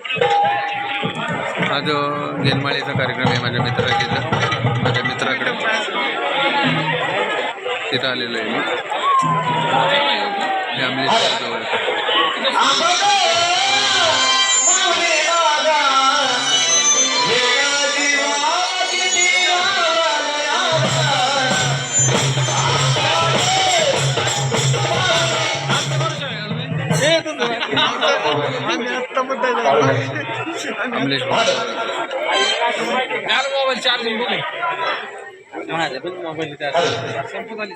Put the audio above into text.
हा जो गेलमाळीचा कार्यक्रम आहे माझ्या मित्राचा माझ्या मित्राकडे. तिथं आलेलो आहे मी. फॅमिली जवळ अमलेश मोबाईल चार्जिंग बघू माझ्या पण मोबाईल संपत आली